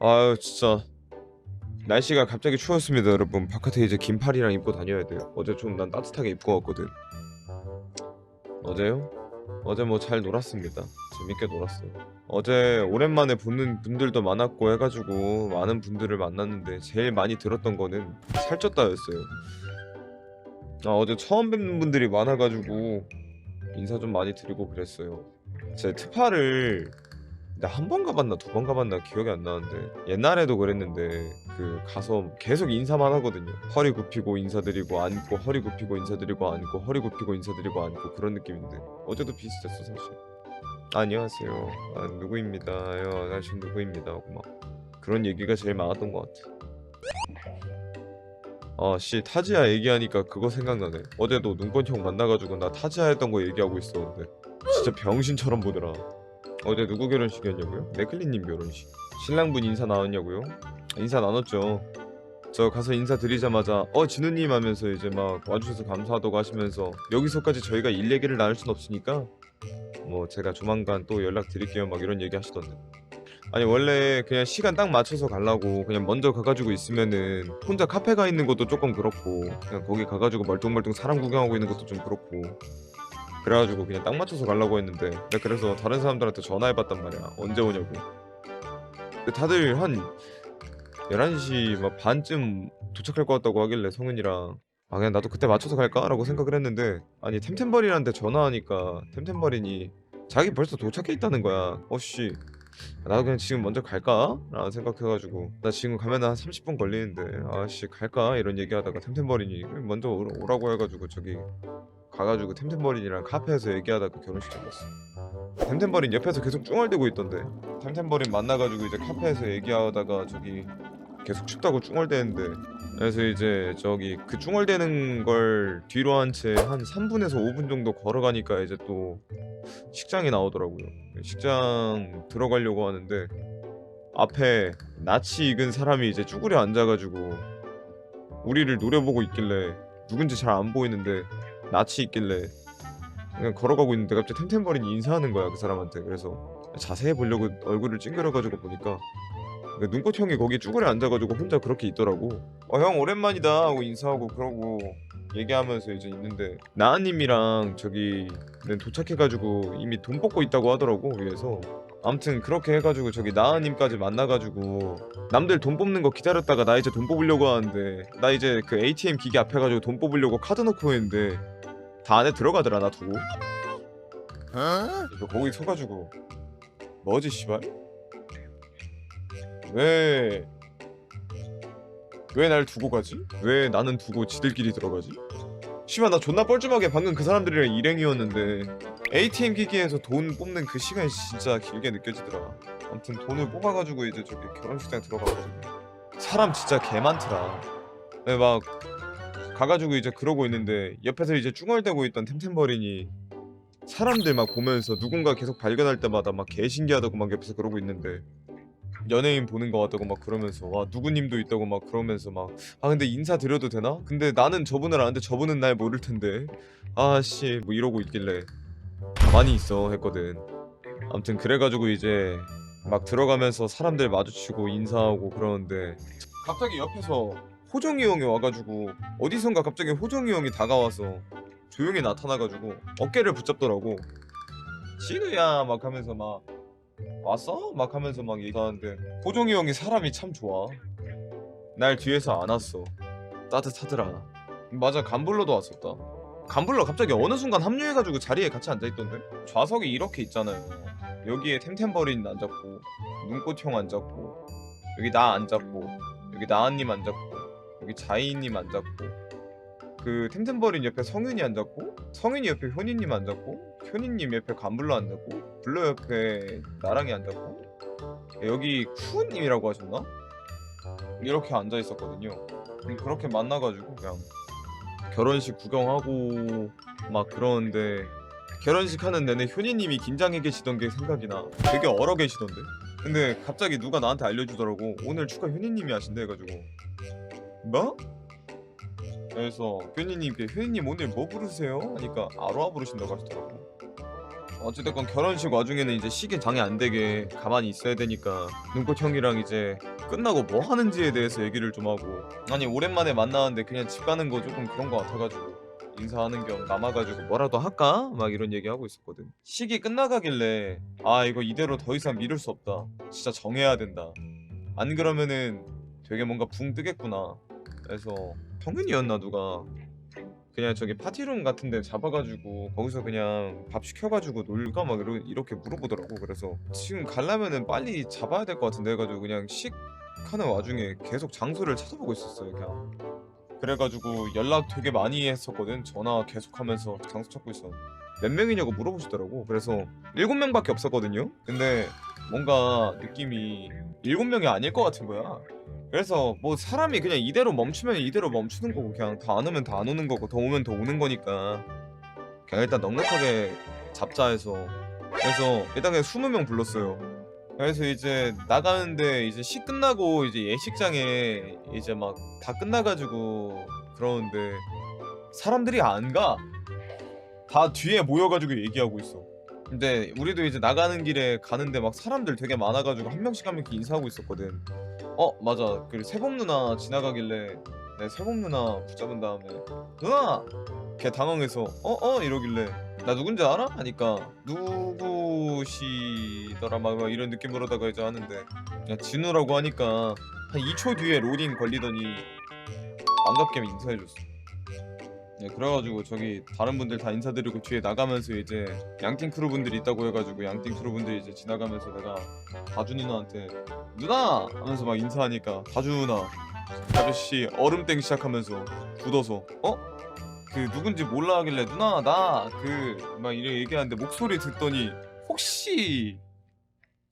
아유 진짜. 날씨가 갑자기 추웠습니다 여러분. 바깥에 이제 긴팔이랑 입고 다녀야 돼요. 어제 좀 난 따뜻하게 입고 왔거든. 어제요? 어제 뭐 잘 놀았습니다. 재밌게 놀았어요. 어제 오랜만에 보는 분들도 많았고 해가지고 많은 분들을 만났는데 제일 많이 들었던 거는 살쪘다였어요. 아 어제 처음 뵙는 분들이 많아가지고 인사 좀 많이 드리고 그랬어요. 제 트파를 나 한 번 가봤나 두 번 가봤나 기억이 안 나는데 옛날에도 그랬는데 그 가서 계속 인사만 하거든요. 허리 굽히고 인사드리고 앉고 허리 굽히고 인사드리고 앉고 허리 굽히고 인사드리고 앉고 그런 느낌인데 어제도 비슷했어 사실. 안녕하세요. 아, 누구입니다 요, 나 지금 누구입니다. 하고 막 그런 얘기가 제일 많았던 것 같아. 아씨 타지야 얘기하니까 그거 생각나네. 어제도 눈꽃형 만나가지고 나 타지야 했던 거 얘기하고 있었는데 진짜 병신처럼 보더라 어제 누구 결혼식 이었냐고요? 네클리님 결혼식 신랑분 인사 나왔냐고요? 인사 나눴죠 저 가서 인사 드리자마자 어 진우님 하면서 이제 막 와주셔서 감사하다고 하시면서 여기서까지 저희가 일 얘기를 나눌 순 없으니까 뭐 제가 조만간 또 연락 드릴게요 막 이런 얘기 하시던데 아니 원래 그냥 시간 딱 맞춰서 가려고 그냥 먼저 가가지고 있으면은 혼자 카페 가 있는 것도 조금 그렇고 그냥 거기 가가지고 멀뚱멀뚱 사람 구경하고 있는 것도 좀 그렇고 그래가지고 그냥 딱 맞춰서 가려고 했는데 내가 그래서 다른 사람들한테 전화해봤단 말이야 언제 오냐고 근데 다들 한 11시 막 반쯤 도착할 것 같다고 하길래 성은이랑 아 그냥 나도 그때 맞춰서 갈까? 라고 생각을 했는데 아니 템템버린한테 전화하니까 템템버린이 자기 벌써 도착해 있다는 거야 어씨 나도 그냥 지금 먼저 갈까? 라는 생각해가지고 나 지금 가면 한 30분 걸리는데 아씨 갈까? 이런 얘기하다가 템템버린이 먼저 오라- 오라고 해가지고 저기 가가지고 템템버린이랑 카페에서 얘기하다가 결혼식 잡았어. 템템버린 옆에서 계속 쭝얼대고 있던데. 템템버린 만나가지고 이제 카페에서 얘기하다가 저기 계속 춥다고 쭝얼대는데. 그래서 이제 저기 그 쭝얼대는 걸 뒤로 한 채 한 3분에서 5분 정도 걸어가니까 이제 또 식장이 나오더라고요. 식장 들어가려고 하는데 앞에 낯이 익은 사람이 이제 쭈그려 앉아가지고 우리를 노려보고 있길래 누군지 잘 안 보이는데 낯이 있길래 그냥 걸어가고 있는데 갑자기 템템버린이 인사하는 거야 그 사람한테. 그래서 자세히 보려고 얼굴을 찡그려가지고 보니까 그 눈꽃 형이 거기 쭈그려 앉아가지고 혼자 그렇게 있더라고 어 형 오랜만이다. 하고 인사하고 그러고 얘기하면서 이제 있는데 나은님이랑 저기 는 도착해가지고 이미 돈 뽑고 있다고 하더라고 위에서. 아무튼 그렇게 해가지고 저기 나은님까지 만나가지고 남들 돈 뽑는 거 기다렸다가 나 이제 돈 뽑으려고 하는데 나 이제 그 ATM 기계 앞에 가지고 돈 뽑으려고 카드 넣고 있는데 다 안에 들어가더라 나 두고. 이거 거기 서가지고. 뭐지 씨발? 왜 왜 날 두고 가지? 왜 나는 두고 지들끼리 들어가지? 씨발 나 존나 뻘쭘하게 방금 그 사람들이랑 일행이었는데 ATM 기기에서 돈 뽑는 그 시간이 진짜 길게 느껴지더라. 아무튼 돈을 뽑아가지고 이제 저기 결혼식장 들어가가지고. 사람 진짜 개 많더라. 네, 막 가가지고 이제 그러고 있는데 옆에서 이제 쭈얼대고 있던 템템버린이 사람들 막 보면서 누군가 계속 발견할 때마다 막 개 신기하다고 막 옆에서 그러고 있는데 연예인 보는 거 같다고 막 그러면서 와 누구님도 있다고 막 그러면서 막 아 근데 인사 드려도 되나? 근데 나는 저분을 아는데 저분은 날 모를 텐데 아씨 뭐 이러고 있길래 가만히 있어 했거든 아무튼 그래가지고 이제 막 들어가면서 사람들 마주치고 인사하고 그러는데 갑자기 옆에서 호정이 형이 와가지고 어디선가 갑자기 호정이 형이 다가와서 조용히 나타나가지고 어깨를 붙잡더라고. 진우야 막 하면서 막 왔어? 막 하면서 막 얘기하는데 호정이 형이 사람이 참 좋아. 날 뒤에서 안았어. 따뜻하더라. 맞아 간불러도 왔었다. 간불러 갑자기 어느 순간 합류해가지고 자리에 같이 앉아있던데? 좌석이 이렇게 있잖아요. 여기에 템템버린 앉았고 눈꽃형 앉았고 여기 나 앉았고 여기 나은님 앉았고 여기 자이님 앉았고 그 템템버린 옆에 성윤이 앉았고 성윤이 옆에 효니님 앉았고 효니님 옆에 간불러 앉았고 블러 옆에 나랑이 앉았고 여기 쿠우님이라고 하셨나? 이렇게 앉아 있었거든요. 음, 그렇게 만나가지고 그냥 결혼식 구경하고 막 그러는데 결혼식 하는 내내 효니님이 긴장해 계시던 게 생각이 나. 되게 얼어 계시던데. 근데 갑자기 누가 나한테 알려주더라고. 오늘 축하 효니님이 하신대 해가지고 뭐? 그래서 효니님께 효니님 오늘 뭐 부르세요? 하니까 아로하 부르신다고 하시더라고. 어찌됐건 결혼식 와중에는 이제 시계 장애 안 되게 가만히 있어야 되니까 눈꽃 형이랑 이제 끝나고 뭐 하는지에 대해서 얘기를 좀 하고 아니 오랜만에 만나는데 그냥 집 가는 거 조금 그런 거 같아가지고 인사하는 겸 남아가지고 뭐라도 할까? 막 이런 얘기 하고 있었거든 시기 끝나가길래 아 이거 이대로 더 이상 미룰 수 없다 진짜 정해야 된다 안 그러면은 되게 뭔가 붕 뜨겠구나 그래서 성윤이었나 누가? 그냥 저기 파티룸 같은 데 잡아가지고 거기서 그냥 밥 시켜가지고 놀까? 막 이러, 이렇게 물어보더라고. 그래서 지금 가려면은 빨리 잡아야 될 것 같은데 해가지고 그냥 식하는 와중에 계속 장소를 찾아보고 있었어요 그냥. 그래가지고 연락 되게 많이 했었거든. 전화 계속하면서 장소 찾고 있었는데 몇 명이냐고 물어보시더라고. 그래서 일곱 명밖에 없었거든요? 근데 뭔가 느낌이 일곱 명이 아닐 것 같은 거야 그래서 뭐 사람이 그냥 이대로 멈추면 이대로 멈추는 거고 그냥 다 안 오면 다 안 오는 거고 더 오면 더 오는 거니까 그냥 일단 넉넉하게 잡자 해서 그래서 일단 그냥 20명 불렀어요 그래서 이제 나가는데 이제 시 끝나고 이제 예식장에 이제 막 다 끝나가지고 그러는데 사람들이 안 가. 다 뒤에 모여가지고 얘기하고 있어. 근데 우리도 이제 나가는 길에 가는데 막 사람들 되게 많아가지고 한 명씩 한 명씩 인사하고 있었거든. 어 맞아. 그 세범 누나 지나가길래 내 세범 누나 붙잡은 다음에 누나 걔 당황해서 어어 이러길래 나 누군지 알아? 하니까 누구시더라 막, 막 이런 느낌으로다가 이제 하는데 야 진우라고 하니까 한 2초 뒤에 로딩 걸리더니 반갑게 인사해줬어. 네, 그래가지고 저기 다른 분들 다 인사드리고 뒤에 나가면서 이제 양띵 크루 분들이 있다고 해가지고 양띵 크루 분들이 이제 지나가면서 내가 다주 누나한테 누나 하면서 막 인사하니까 다주 누나 아저씨 얼음땡 시작하면서 굳어서 어? 그 누군지 몰라 하길래 누나 나 그 막 이래 얘기하는데 목소리 듣더니 혹시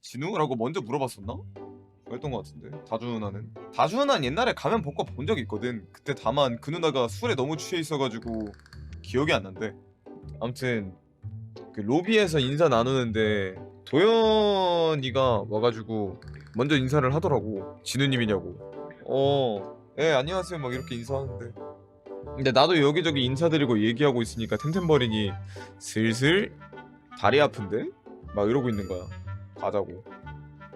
진우라고 먼저 물어봤었나? 그랬던 것 같은데. 다주 누나는? 다주 누나는 옛날에 가면 벗고 본 적이 있거든. 그때 다만 그 누나가 술에 너무 취해 있어가지고 기억이 안 난대. 아무튼 그 로비에서 인사 나누는데 도현이가 와가지고 먼저 인사를 하더라고. 진우님이냐고. 어예 안녕하세요. 막 이렇게 인사하는데. 근데 나도 여기저기 인사드리고 얘기하고 있으니까 템템버린이 슬슬 다리 아픈데? 막 이러고 있는 거야. 가자고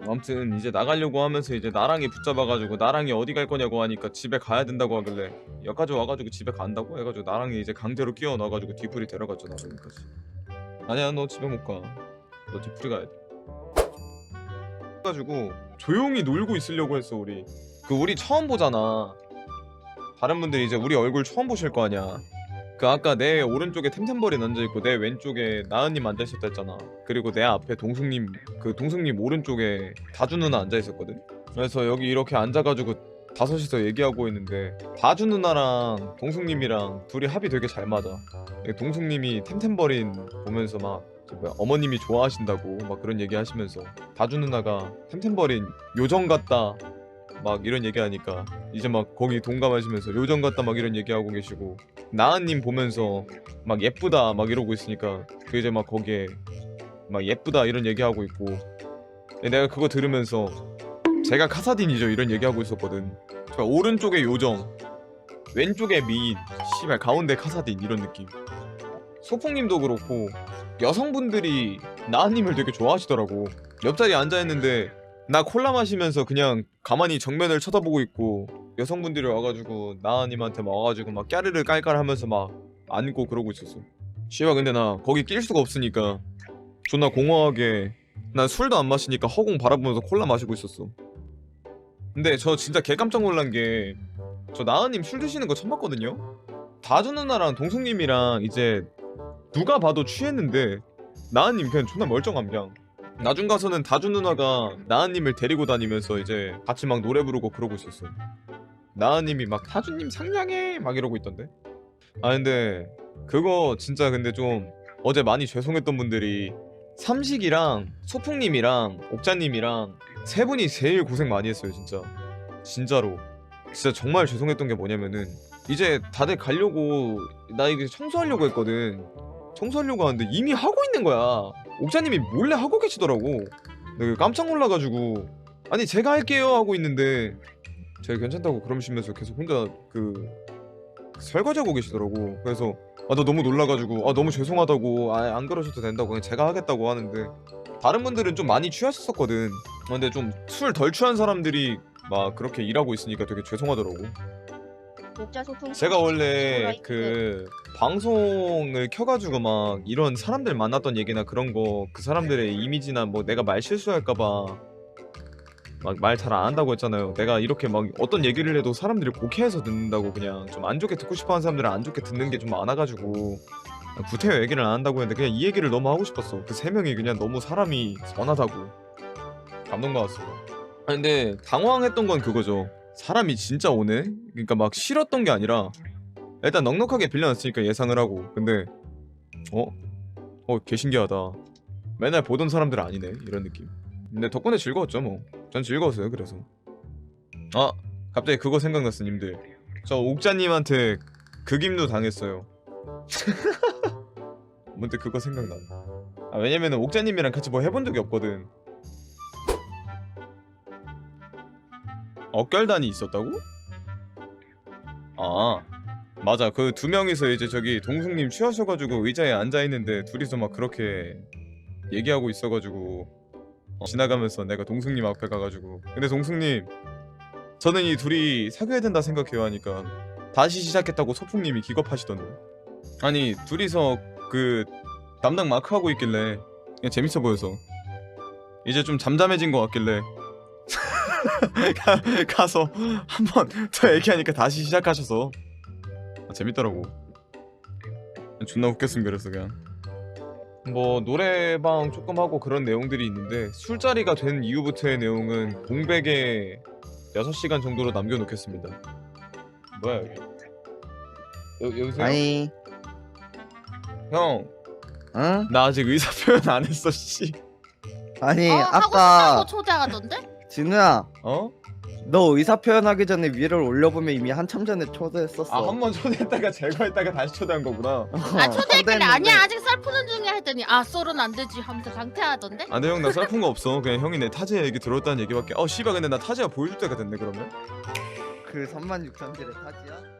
아무튼 이제 나가려고 하면서 이제 나랑이 붙잡아가지고 나랑이 어디 갈 거냐고 하니까 집에 가야 된다고 하길래 여기까지 와가지고 집에 간다고? 해가지고 나랑이 이제 강제로 끼워 넣어가지고 뒤풀이 데려갔잖아 여기까지. 아니야 너 집에 못가너 뒤풀이 가야 돼. 그래가지고 조용히 놀고 있으려고 했어 우리. 그 우리 처음 보잖아. 다른 분들이 이제 우리 얼굴 처음 보실 거 아니야 그 아까 내 오른쪽에 템템버린 앉아있고 내 왼쪽에 나은님 앉아있었다 했잖아. 그리고 내 앞에 동숙님 그 동숙님 오른쪽에 다주 누나 앉아있었거든? 그래서 여기 이렇게 앉아가지고 다섯이서 얘기하고 있는데 다주 누나랑 동숙님이랑 둘이 합이 되게 잘 맞아. 동숙님이 템템버린 보면서 막저 뭐야, 어머님이 좋아하신다고 막 그런 얘기 하시면서 다주 누나가 템템버린 요정 같다 막 이런 얘기하니까 이제 막 거기 동감하시면서 요정 같다 막 이런 얘기하고 계시고 나은님 보면서 막 예쁘다 막 이러고 있으니까 그 이제 막 거기에 막 예쁘다 이런 얘기하고 있고. 내가 그거 들으면서 제가 카사딘이죠 이런 얘기하고 있었거든. 그러니까 오른쪽에 요정 왼쪽에 미인 씨발 가운데 카사딘 이런 느낌. 소풍님도 그렇고 여성분들이 나은님을 되게 좋아하시더라고. 옆자리에 앉아있는데 나 콜라 마시면서 그냥 가만히 정면을 쳐다보고 있고 여성분들이 와가지고 나은님한테 막 와가지고 막 까르르 깔깔하면서 막 안고 그러고 있었어. 씨발 근데 나 거기 낄 수가 없으니까 존나 공허하게 난 술도 안 마시니까 허공 바라보면서 콜라 마시고 있었어. 근데 저 진짜 개 깜짝 놀란 게 저 나은님 술 드시는 거 처음 봤거든요? 다주 누나랑 동숙님이랑 이제 누가 봐도 취했는데 나은님 그냥 존나 멀쩡함 그냥 나중 가서는 다주 누나가 나은님을 데리고 다니면서 이제 같이 막 노래 부르고 그러고 있었어 나은님이 막 다주님 상냥해. 막 이러고 있던데. 아 근데 그거 진짜 근데 좀 어제 많이 죄송했던 분들이 삼식이랑 소풍님이랑 옥자님이랑 세 분이 제일 고생 많이 했어요 진짜. 진짜로. 진짜 정말 죄송했던 게 뭐냐면은 이제 다들 가려고 나 이게 청소하려고 했거든. 청소하려고 하는데 이미 하고 있는 거야 옥자님이 몰래 하고 계시더라고. 내가 깜짝 놀라가지고. 아니 제가 할게요 하고 있는데 제가 괜찮다고 그러시면서 계속 혼자 그 설거지하고 계시더라고. 그래서 아 나 너무 놀라가지고 아 너무 죄송하다고. 아, 안 그러셔도 된다고. 그냥 제가 하겠다고 하는데 다른 분들은 좀 많이 취하셨었거든. 아, 근데 좀 술 덜 취한 사람들이 막 그렇게 일하고 있으니까 되게 죄송하더라고 독자 소통. 제가 원래. 그 방송을 켜가지고 막 이런 사람들 만났던 얘기나 그런 거 그 사람들의 이미지나 뭐 내가 말 실수할까봐 막 말 잘 안 한다고 했잖아요. 내가 이렇게 막 어떤 얘기를 해도 사람들이 곡해해서 듣는다고 그냥 좀 안 좋게 듣고 싶어하는 사람들은 안 좋게 듣는 게 좀 많아가지고 구태여 얘기를 안 한다고 했는데 그냥 이 얘기를 너무 하고 싶었어. 그 세 명이 그냥 너무 사람이 선하다고 감동받았어. 아 근데 당황했던 건 그거죠. 사람이 진짜 오네? 그러니까 막 싫었던 게 아니라 일단 넉넉하게 빌려놨으니까 예상을 하고. 근데 어? 어 개신기하다. 맨날 보던 사람들 아니네? 이런 느낌. 근데 덕분에 즐거웠죠 뭐 전 즐거웠어요 그래서. 아 갑자기 그거 생각났어 님들. 저 옥자님한테 극임도 당했어요. 문득 그거 생각나 아 왜냐면은 옥자님이랑 같이 뭐 해본 적이 없거든 어결단이 있었다고? 아. 맞아. 그 두 명이서 이제 저기 동숙님 취하셔가지고 의자에 앉아있는데 둘이서 막 그렇게 얘기하고 있어가지고 어, 지나가면서 내가 동숙님 앞에 가가지고. 근데 동숙님 저는 이 둘이 사귀어야 된다 생각해요 하니까 다시 시작했다고 소풍님이 기겁하시던데. 아니 둘이서 그 담당 마크 하고 있길래 그냥 재밌어 보여서. 이제 좀 잠잠해진 것 같길래 가, 가서 한 번 더 얘기하니까 다시 시작하셔서. 아, 재밌더라고. 존나 웃겼음 그래서 그냥. 뭐 노래방 조금 하고 그런 내용들이 있는데 술자리가 된 이후부터의 내용은 공백에 6시간 정도로 남겨놓겠습니다. 뭐야 여기? 여, 여보세요? 아니, 형. 응? 나 아직 의사 표현 안 했어 씨. 아니 어, 하고 아까 싶다고 초대하던데? 진우야, 어? 너 의사 표현하기 전에 위를 올려보면 이미 한참 전에 초대했었어. 아 한 번 초대했다가 제거했다가 다시 초대한 거구나 아 초대했길래 아니야 아직 살 푸는 중이야 했더니 아 썰은 안 되지 하면서 강퇴하던데? 아 근데 형나 슬픈 거 없어 그냥 형이 내 타지야 얘기 들었다는 얘기밖에 어 씨발 근데 나 타지야 보여줄 때가 됐네 그러면 그 36,000딜의 타지야?